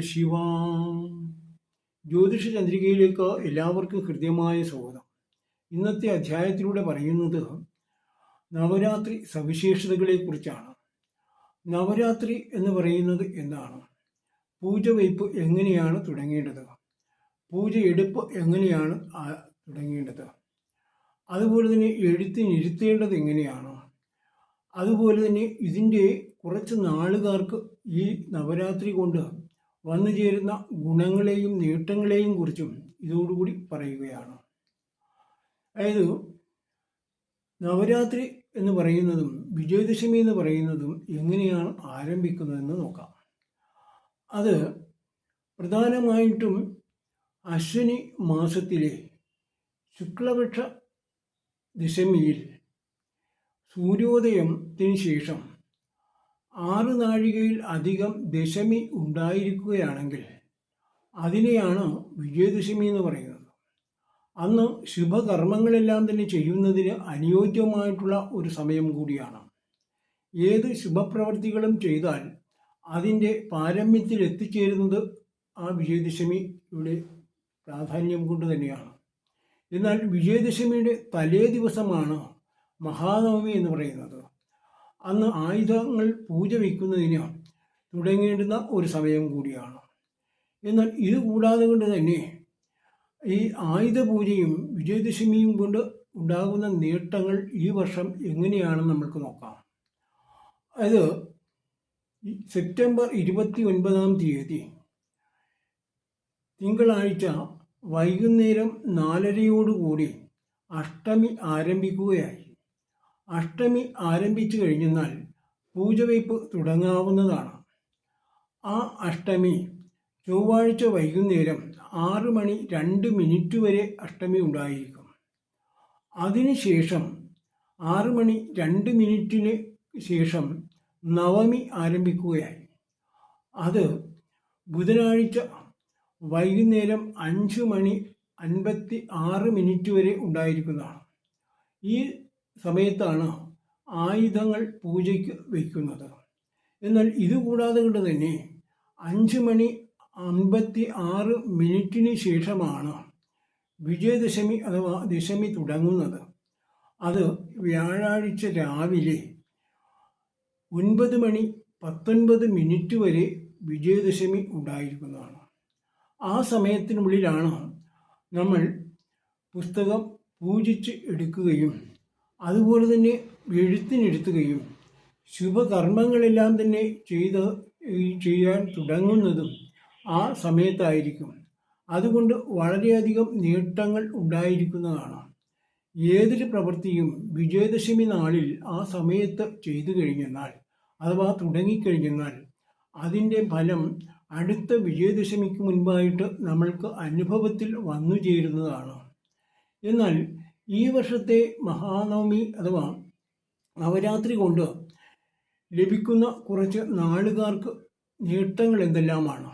ശിവാം. ജ്യോതിഷ ചന്ദ്രികയിലേക്ക് എല്ലാവർക്കും ഹൃദ്യമായ സ്വാഗതം. ഇന്നത്തെ അധ്യായത്തിലൂടെ പറയുന്നത് നവരാത്രി സവിശേഷതകളെക്കുറിച്ചാണ്. നവരാത്രി എന്ന് പറയുന്നത് എന്താണ്? പൂജ വയ്പ് എങ്ങനെയാണ് തുടങ്ങേണ്ടത്? പൂജ എടുപ്പ് എങ്ങനെയാണ് തുടങ്ങേണ്ടത്? അതുപോലെ തന്നെ എഴുത്തിനിരുത്തേണ്ടത് എങ്ങനെയാണ്? അതുപോലെ തന്നെ ഇതിന്റെ കുറച്ച് നാളുകാർക്ക് ഈ നവരാത്രി കൊണ്ട് വന്നു ചേരുന്ന ഗുണങ്ങളെയും നേട്ടങ്ങളെയും കുറിച്ചും ഇതോടുകൂടി പറയുകയാണ്. അതായത് നവരാത്രി എന്ന് പറയുന്നതും വിജയദശമി എന്ന് പറയുന്നതും എങ്ങനെയാണ് ആരംഭിക്കുന്നതെന്ന് നോക്കാം. അത് പ്രധാനമായിട്ടും അശ്വിനി മാസത്തിലെ ശുക്ലപക്ഷ ദശമിയിൽ സൂര്യോദയത്തിന് ശേഷം ആറ് നാഴികയിൽ അധികം ദശമി ഉണ്ടായിരിക്കുകയാണെങ്കിൽ അതിനെയാണ് വിജയദശമി എന്ന് പറയുന്നത്. അന്ന് ശുഭകർമ്മങ്ങളെല്ലാം തന്നെ ചെയ്യുന്നതിന് അനുയോജ്യമായിട്ടുള്ള ഒരു സമയം കൂടിയാണ്. ഏത് ശുഭപ്രവൃത്തികളും ചെയ്താൽ അതിന്റെ പാരമ്യത്തിൽ എത്തിച്ചേരുന്നത് ആ വിജയദശമിയുടെ പ്രാധാന്യം കൊണ്ട് തന്നെയാണ്. എന്നാൽ വിജയദശമിയുടെ തലേ ദിവസമാണ് മഹാനവമി എന്ന് പറയുന്നത്. അന്ന് ആയുധങ്ങൾ പൂജ വയ്ക്കുന്നതിന് തുടങ്ങേണ്ടുന്ന ഒരു സമയം കൂടിയാണ്. എന്നാൽ ഇത് കൂടാതെ കൊണ്ട് തന്നെ ഈ ആയുധ പൂജയും വിജയദശമിയും കൊണ്ട് ഉണ്ടാകുന്ന നേട്ടങ്ങൾ ഈ വർഷം എങ്ങനെയാണെന്ന് നമ്മൾക്ക് നോക്കാം. അത് സെപ്റ്റംബർ ഇരുപത്തി ഒൻപതാം തീയതി തിങ്കളാഴ്ച വൈകുന്നേരം നാലരയോടുകൂടി അഷ്ടമി ആരംഭിക്കുകയായി. അഷ്ടമി ആരംഭിച്ചു കഴിഞ്ഞെന്നാൽ പൂജവയ്പ് തുടങ്ങാവുന്നതാണ്. ആ അഷ്ടമി ചൊവ്വാഴ്ച വൈകുന്നേരം ആറ് മണി രണ്ട് മിനിറ്റ് വരെ അഷ്ടമി ഉണ്ടായിരിക്കും. അതിനുശേഷം ആറ് മണി രണ്ട് മിനിറ്റിന് ശേഷം നവമി ആരംഭിക്കുകയായി. അത് ബുധനാഴ്ച വൈകുന്നേരം അഞ്ച് മണി അൻപത്തി ആറ് മിനിറ്റ് വരെ ഉണ്ടായിരിക്കുന്നതാണ്. ഈ സമയത്താണ് ആയുധങ്ങൾ പൂജയ്ക്ക് വയ്ക്കുന്നത്. എന്നാൽ ഇതുകൂടാതെ കൊണ്ട് തന്നെ അഞ്ച് മണി അൻപത്തി ആറ് മിനിറ്റിന് ശേഷമാണ് വിജയദശമി അഥവാ ദശമി തുടങ്ങുന്നത്. അത് വ്യാഴാഴ്ച രാവിലെ ഒൻപത് മണി പത്തൊൻപത് മിനിറ്റ് വരെ വിജയദശമി ഉണ്ടായിരിക്കുന്നതാണ്. ആ സമയത്തിനുള്ളിലാണ് നമ്മൾ പുസ്തകം പൂജിച്ച് എടുക്കുകയും അതുപോലെ തന്നെ എഴുത്തിനെടുത്തുകയും ശുഭകർമ്മങ്ങളെല്ലാം തന്നെ ചെയ്ത് ചെയ്യാൻ തുടങ്ങുന്നതും ആ സമയത്തായിരിക്കും. അതുകൊണ്ട് വളരെയധികം നേട്ടങ്ങൾ ഉണ്ടായിരിക്കുന്നതാണ്. ഏതൊരു പ്രവൃത്തിയും വിജയദശമി നാളിൽ ആ സമയത്ത് ചെയ്തു കഴിഞ്ഞെന്നാൽ അഥവാ തുടങ്ങിക്കഴിഞ്ഞെന്നാൽ അതിന്റെ ഫലം അടുത്ത വിജയദശമിക്ക് മുൻപായിട്ട് നമ്മൾക്ക് അനുഭവത്തിൽ വന്നു ചേരുന്നതാണ്. എന്നാൽ ഈ വർഷത്തെ മഹാനവമി അഥവാ നവരാത്രി കൊണ്ട് ലഭിക്കുന്ന കുറച്ച് നാളുകാർക്ക് നേട്ടങ്ങൾ എന്തെല്ലാമാണ്?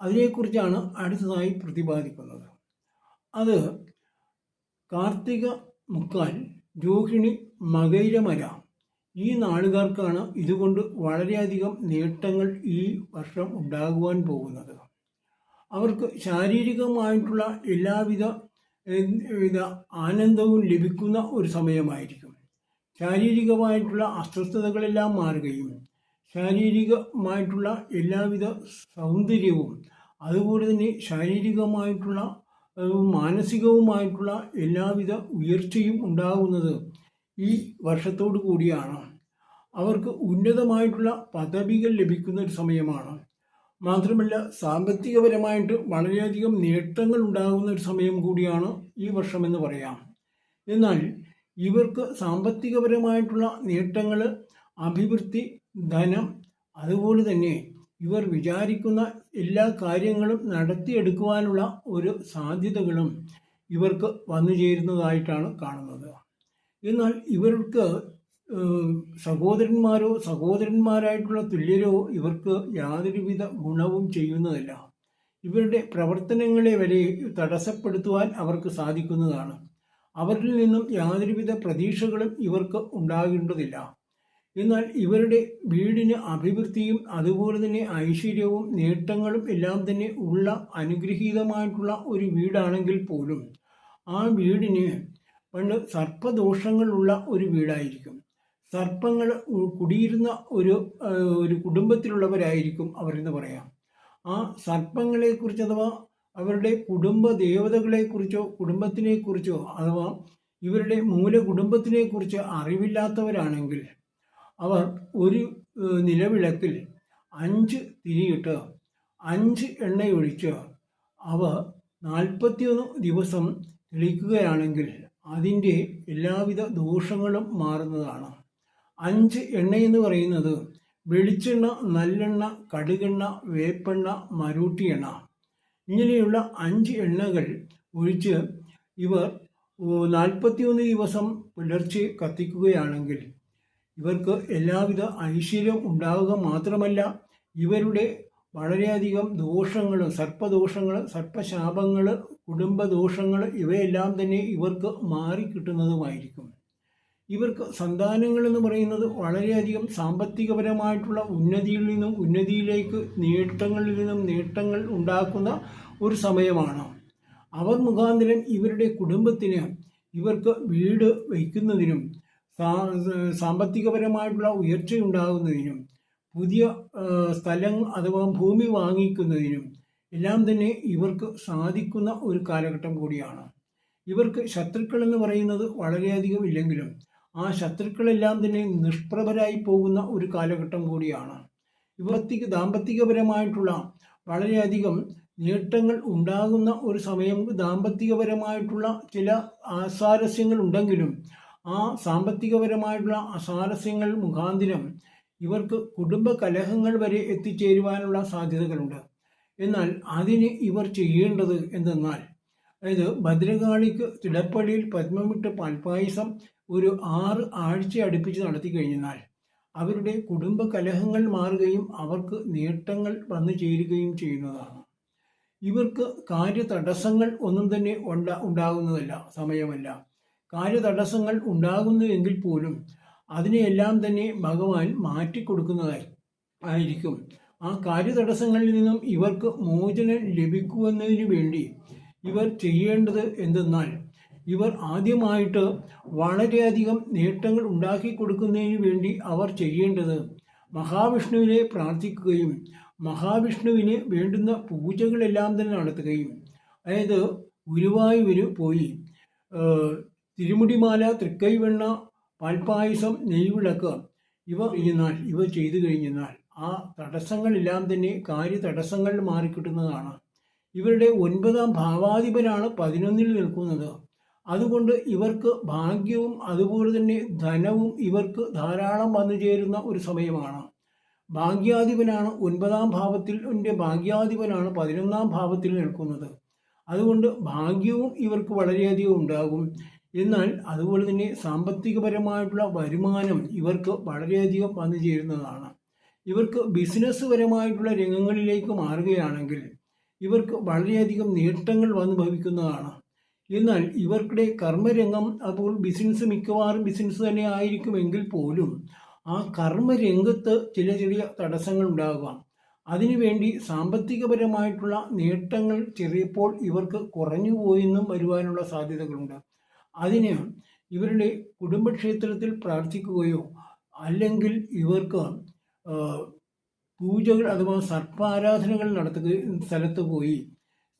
അതിനെക്കുറിച്ചാണ് അടുത്തതായി പ്രതിപാദിക്കുന്നത്. അത് കാർത്തിക മുക്കാൽ രോഹിണി മകൈരമര ഈ നാളുകാർക്കാണ് ഇതുകൊണ്ട് വളരെയധികം നേട്ടങ്ങൾ ഈ വർഷം ഉണ്ടാകുവാൻ പോകുന്നത്. അവർക്ക് ശാരീരികമായിട്ടുള്ള എല്ലാവിധ ഏഹ്, ആനന്ദവും ലഭിക്കുന്ന ഒരു സമയമായിരിക്കും. ശാരീരികമായിട്ടുള്ള അസ്വസ്ഥതകളെല്ലാം മാറുകയും ശാരീരികമായിട്ടുള്ള എല്ലാവിധ സൗന്ദര്യവും അതുപോലെ തന്നെ ശാരീരികമായിട്ടുള്ള മാനസികവുമായിട്ടുള്ള എല്ലാവിധ ഉയർച്ചയും ഉണ്ടാകുന്നത് ഈ വർഷത്തോടു കൂടിയാണ്. അവർക്ക് ഉന്നതമായിട്ടുള്ള പദവികൾ ലഭിക്കുന്ന ഒരു സമയമാണ്. മാത്രമല്ല സാമ്പത്തികപരമായിട്ട് വളരെയധികം നേട്ടങ്ങൾ ഉണ്ടാകുന്ന ഒരു സമയം കൂടിയാണ് ഈ വർഷമെന്ന് പറയാം. എന്നാൽ ഇവർക്ക് സാമ്പത്തികപരമായിട്ടുള്ള നേട്ടങ്ങൾ അഭിവൃദ്ധി ധനം അതുപോലെ തന്നെ ഇവർ വിചാരിക്കുന്ന എല്ലാ കാര്യങ്ങളും നടത്തിയെടുക്കുവാനുള്ള ഒരു സാധ്യതകളും ഇവർക്ക് വന്നു ചേരുന്നതായിട്ടാണ് കാണുന്നത്. എന്നാൽ ഇവർക്ക് സഹോദരന്മാരോ സഹോദരന്മാരായിട്ടുള്ള തുല്യരോ ഇവർക്ക് യാതൊരുവിധ ഗുണവും ചെയ്യുന്നതല്ല. ഇവരുടെ പ്രവർത്തനങ്ങളെ വരെ തടസ്സപ്പെടുത്തുവാൻ അവർക്ക് സാധിക്കുന്നതാണ്. അവരിൽ നിന്നും യാതൊരുവിധ പ്രതീക്ഷകളും ഇവർക്ക് ഉണ്ടാകേണ്ടതില്ല. എന്നാൽ ഇവരുടെ വീടിന് അഭിവൃദ്ധിയും അതുപോലെ തന്നെ ഐശ്വര്യവും നേട്ടങ്ങളും എല്ലാം തന്നെ ഉള്ള അനുഗ്രഹീതമായിട്ടുള്ള ഒരു വീടാണെങ്കിൽ പോലും ആ വീടിന് പണ്ട് സർപ്പദോഷങ്ങളുള്ള ഒരു വീടായിരിക്കും. സർപ്പങ്ങൾ കുടിയിരുന്ന ഒരു ഒരു കുടുംബത്തിലുള്ളവരായിരിക്കും അവരെന്ന് പറയാം. ആ സർപ്പങ്ങളെക്കുറിച്ച് അഥവാ അവരുടെ കുടുംബ ദേവതകളെക്കുറിച്ചോ കുടുംബത്തിനെക്കുറിച്ചോ അഥവാ ഇവരുടെ മൂല കുടുംബത്തിനെക്കുറിച്ച് അറിവില്ലാത്തവരാണെങ്കിൽ അവർ ഒരു നിലവിളക്കിൽ അഞ്ച് തിരിയിട്ട് അഞ്ച് എണ്ണയൊഴിച്ച് അവ നാൽപ്പത്തിയൊന്ന് ദിവസം തെളിക്കുകയാണെങ്കിൽ അതിന്റെ എല്ലാവിധ ദോഷങ്ങളും മാറുന്നതാണ്. അഞ്ച് എണ്ണ എന്ന് പറയുന്നത് വെളിച്ചെണ്ണ നല്ലെണ്ണ കടുകെണ്ണ വേപ്പെണ്ണ മരൂട്ടി എണ്ണ ഇങ്ങനെയുള്ള അഞ്ച് എണ്ണകൾ ഒഴിച്ച് ഇവർ നാൽപ്പത്തിയൊന്ന് ദിവസം പുലർച്ചെ കത്തിക്കുകയാണെങ്കിൽ ഇവർക്ക് എല്ലാവിധ ഐശ്വര്യം ഉണ്ടാവുക മാത്രമല്ല ഇവരുടെ വളരെയധികം ദോഷങ്ങൾ സർപ്പദോഷങ്ങൾ സർപ്പശാപങ്ങൾ കുടുംബദോഷങ്ങൾ ഇവയെല്ലാം തന്നെ ഇവർക്ക് മാറിക്കിട്ടുന്നതുമായിരിക്കും. ഇവർക്ക് സന്താനങ്ങൾ എന്ന് പറയുന്നത് വളരെയധികം സാമ്പത്തികപരമായിട്ടുള്ള ഉന്നതിയിൽ നിന്നും ഉന്നതിയിലേക്ക് നേട്ടങ്ങളിൽ നിന്നും നേട്ടങ്ങൾ ഉണ്ടാക്കുന്ന ഒരു സമയമാണ്. അവർ മുഖാന്തരം ഇവരുടെ കുടുംബത്തിന് ഇവർക്ക് വീട് വയ്ക്കുന്നതിനും സാമ്പത്തികപരമായിട്ടുള്ള ഉയർച്ചയുണ്ടാകുന്നതിനും പുതിയ സ്ഥലം അഥവാ ഭൂമി വാങ്ങിക്കുന്നതിനും എല്ലാം തന്നെ ഇവർക്ക് സാധിക്കുന്ന ഒരു കാലഘട്ടം കൂടിയാണ്. ഇവർക്ക് ശത്രുക്കൾ എന്ന് പറയുന്നത് വളരെയധികം ഇല്ലെങ്കിലും ആ ശത്രുക്കളെല്ലാം തന്നെ നിഷ്പ്രഭരായി പോകുന്ന ഒരു കാലഘട്ടം കൂടിയാണ്. യുവത്തിക്ക് ദാമ്പത്തികപരമായിട്ടുള്ള വളരെയധികം നേട്ടങ്ങൾ ഉണ്ടാകുന്ന ഒരു സമയം ദാമ്പത്തികപരമായിട്ടുള്ള ചില അസാരസ്യങ്ങൾ ഉണ്ടെങ്കിലും ആ സാമ്പത്തികപരമായിട്ടുള്ള അസാരസ്യങ്ങൾ മുഖാന്തിരം ഇവർക്ക് കുടുംബ കലഹങ്ങൾ വരെ എത്തിച്ചേരുവാനുള്ള സാധ്യതകളുണ്ട്. എന്നാൽ അതിന് ഇവർ ചെയ്യേണ്ടത് എന്തെന്നാൽ അതായത് ഭദ്രകാളിക്ക് തിടപ്പള്ളിയിൽ പത്മമിട്ട് പാൽപ്പായസം ഒരു ആറ് ആഴ്ച അടുപ്പിച്ച് നടത്തി കഴിഞ്ഞാൽ അവരുടെ കുടുംബ കലഹങ്ങൾ മാറുകയും അവർക്ക് നേട്ടങ്ങൾ വന്നു ചേരുകയും ചെയ്യുന്നതാണ്. ഇവർക്ക് കാര്യതടസ്സങ്ങൾ ഒന്നും തന്നെ ഉണ്ടാ ഉണ്ടാകുന്നതല്ല സമയമല്ല. കാര്യതടസ്സങ്ങൾ ഉണ്ടാകുന്നു എങ്കിൽ പോലും അതിനെയെല്ലാം തന്നെ ഭഗവാൻ മാറ്റിക്കൊടുക്കുന്നതായി ആയിരിക്കും. ആ കാര്യതടസ്സങ്ങളിൽ നിന്നും ഇവർക്ക് മോചനം ലഭിക്കുമെന്നതിന് വേണ്ടി ഇവർ ചെയ്യേണ്ടത് എന്തെന്നാൽ ഇവർ ആദ്യമായിട്ട് വളരെയധികം നേട്ടങ്ങൾ ഉണ്ടാക്കി കൊടുക്കുന്നതിന് വേണ്ടി അവർ ചെയ്യേണ്ടത് മഹാവിഷ്ണുവിനെ പ്രാർത്ഥിക്കുകയും മഹാവിഷ്ണുവിന് വേണ്ടുന്ന പൂജകളെല്ലാം തന്നെ നടത്തുകയും അതായത് ഗുരുവായൂര് പോയി തിരുമുടിമാല തൃക്കൈവെണ്ണ പാൽപ്പായസം നെയ്വിളക്ക് ഇവ കഴിഞ്ഞാൽ ഇവ ചെയ്തു കഴിഞ്ഞാൽ ആ തടസ്സങ്ങളെല്ലാം തന്നെ കാര്യ തടസ്സങ്ങൾ മാറിക്കിട്ടുന്നതാണ്. ഇവരുടെ ഒൻപതാം ഭാവാധിപനാണ് പതിനൊന്നിൽ നിൽക്കുന്നത്. അതുകൊണ്ട് ഇവർക്ക് ഭാഗ്യവും അതുപോലെ തന്നെ ധനവും ഇവർക്ക് ധാരാളം വന്നു ചേരുന്ന ഒരു സമയമാണ്. ഭാഗ്യാധിപനാണ് ഒൻപതാം ഭാവത്തിൽ ഭാഗ്യാധിപനാണ് പതിനൊന്നാം ഭാവത്തിൽ നിൽക്കുന്നത്. അതുകൊണ്ട് ഭാഗ്യവും ഇവർക്ക് വളരെയധികം ഉണ്ടാകും. എന്നാൽ അതുപോലെ തന്നെ സാമ്പത്തികപരമായിട്ടുള്ള വരുമാനം ഇവർക്ക് വളരെയധികം വന്നു ചേരുന്നതാണ്. ഇവർക്ക് ബിസിനസ് പരമായിട്ടുള്ള രംഗങ്ങളിലേക്ക് മാറുകയാണെങ്കിൽ ഇവർക്ക് വളരെയധികം നേട്ടങ്ങൾ വന്നു ഭവിക്കുന്നതാണ്. എന്നാൽ ഇവർക്കിടെ കർമ്മരംഗം അപ്പോൾ ബിസിനസ് മിക്കവാറും ബിസിനസ് തന്നെ ആയിരിക്കുമെങ്കിൽ പോലും ആ കർമ്മരംഗത്ത് ചില ചെറിയ തടസ്സങ്ങൾ ഉണ്ടാകാം. അതിനുവേണ്ടി സാമ്പത്തികപരമായിട്ടുള്ള നേട്ടങ്ങൾ ചെറിയപ്പോൾ ഇവർക്ക് കുറഞ്ഞു പോയെന്നും വരുവാനുള്ള സാധ്യതകളുണ്ട്. അതിന് ഇവരുടെ കുടുംബക്ഷേത്രത്തിൽ പ്രാർത്ഥിക്കുകയോ അല്ലെങ്കിൽ ഇവർക്ക് പൂജകൾ അഥവാ സർപ്പാരാധനകൾ നടത്തുക സ്ഥലത്ത് പോയി.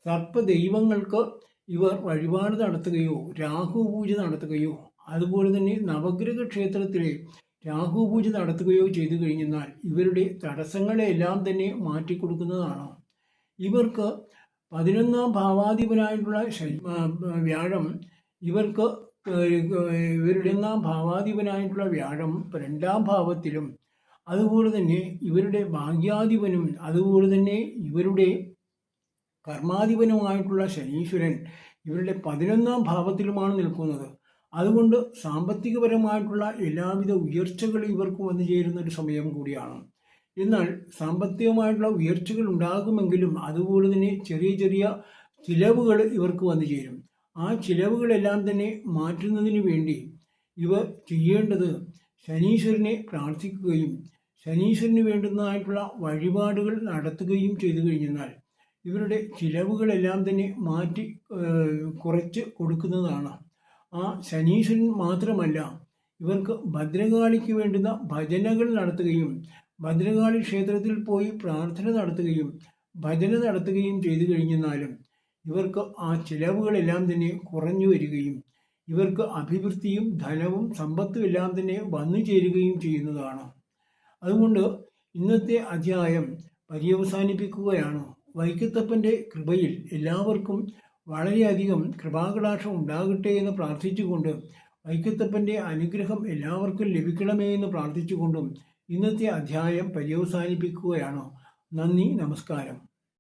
സർപ്പ ദൈവങ്ങൾക്ക് ഇവർ വഴിപാട് നടത്തുകയോ രാഹു പൂജ നടത്തുകയോ അതുപോലെ തന്നെ നവഗ്രഹ ക്ഷേത്രത്തിലെ രാഹു പൂജ നടത്തുകയോ ചെയ്തു കഴിഞ്ഞാൽ ഇവരുടെ തടസ്സങ്ങളെല്ലാം തന്നെ മാറ്റിക്കൊടുക്കുന്നതാണ്. ഇവർക്ക് പതിനൊന്നാം ഭാവാധിപനായിട്ടുള്ള വ്യാഴം ഇവർക്ക് ഇവരുടെ ഒന്നാം ഭാവാധിപനായിട്ടുള്ള വ്യാഴം രണ്ടാം ഭാവത്തിലും അതുപോലെ തന്നെ ഇവരുടെ ഭാഗ്യാധിപനും അതുപോലെ തന്നെ ഇവരുടെ കർമാധിപനുമായിട്ടുള്ള ശനീശ്വരൻ ഇവരുടെ പതിനൊന്നാം ഭാവത്തിലുമാണ് നിൽക്കുന്നത്. അതുകൊണ്ട് സാമ്പത്തികപരമായിട്ടുള്ള എല്ലാവിധ ഉയർച്ചകളും ഇവർക്ക് വന്നു ചേരുന്ന ഒരു സമയം കൂടിയാണ്. എന്നാൽ സാമ്പത്തികമായിട്ടുള്ള ഉയർച്ചകൾ ഉണ്ടാകുമെങ്കിലും അതുപോലെ തന്നെ ചെറിയ ചെറിയ ചിലവുകൾ ഇവർക്ക് വന്നു ചേരും. ആ ചിലവുകളെല്ലാം തന്നെ മാറ്റുന്നതിന് വേണ്ടി ഇവർ ചെയ്യേണ്ടത് ശനീശ്വരനെ പ്രാർത്ഥിക്കുകയും ശനീശ്വരന് വേണ്ടുന്നതായിട്ടുള്ള വഴിപാടുകൾ നടത്തുകയും ചെയ്തു കഴിഞ്ഞാൽ ഇവരുടെ ചിലവുകളെല്ലാം തന്നെ മാറ്റി കുറച്ച് കൊടുക്കുന്നതാണ്. ആ ശനീശ്വരൻ മാത്രമല്ല ഇവർക്ക് ഭദ്രകാളിക്ക് വേണ്ടുന്ന ഭജനകൾ നടത്തുകയും ഭദ്രകാളി ക്ഷേത്രത്തിൽ പോയി പ്രാർത്ഥന നടത്തുകയും ഭജന നടത്തുകയും ചെയ്തു കഴിഞ്ഞെന്നാലും ഇവർക്ക് ആ ചിലവുകളെല്ലാം തന്നെ കുറഞ്ഞു വരികയും ഇവർക്ക് അഭിവൃദ്ധിയും ധനവും സമ്പത്തും എല്ലാം തന്നെ വന്നു ചേരുകയും ചെയ്യുന്നതാണ്. അതുകൊണ്ട് ഇന്നത്തെ അധ്യായം പര്യവസാനിപ്പിക്കുകയാണ്. വൈക്കത്തപ്പന്റെ കൃപയിൽ എല്ലാവർക്കും വളരെയധികം കൃപാകടാക്ഷം ഉണ്ടാകട്ടെ എന്ന് പ്രാർത്ഥിച്ചുകൊണ്ട് വൈക്കത്തപ്പന്റെ അനുഗ്രഹം എല്ലാവർക്കും ലഭിക്കണമേ എന്ന് പ്രാർത്ഥിച്ചുകൊണ്ടും ഇന്നത്തെ അധ്യായം പര്യവസാനിപ്പിക്കുകയാണ്. നന്ദി നമസ്കാരം.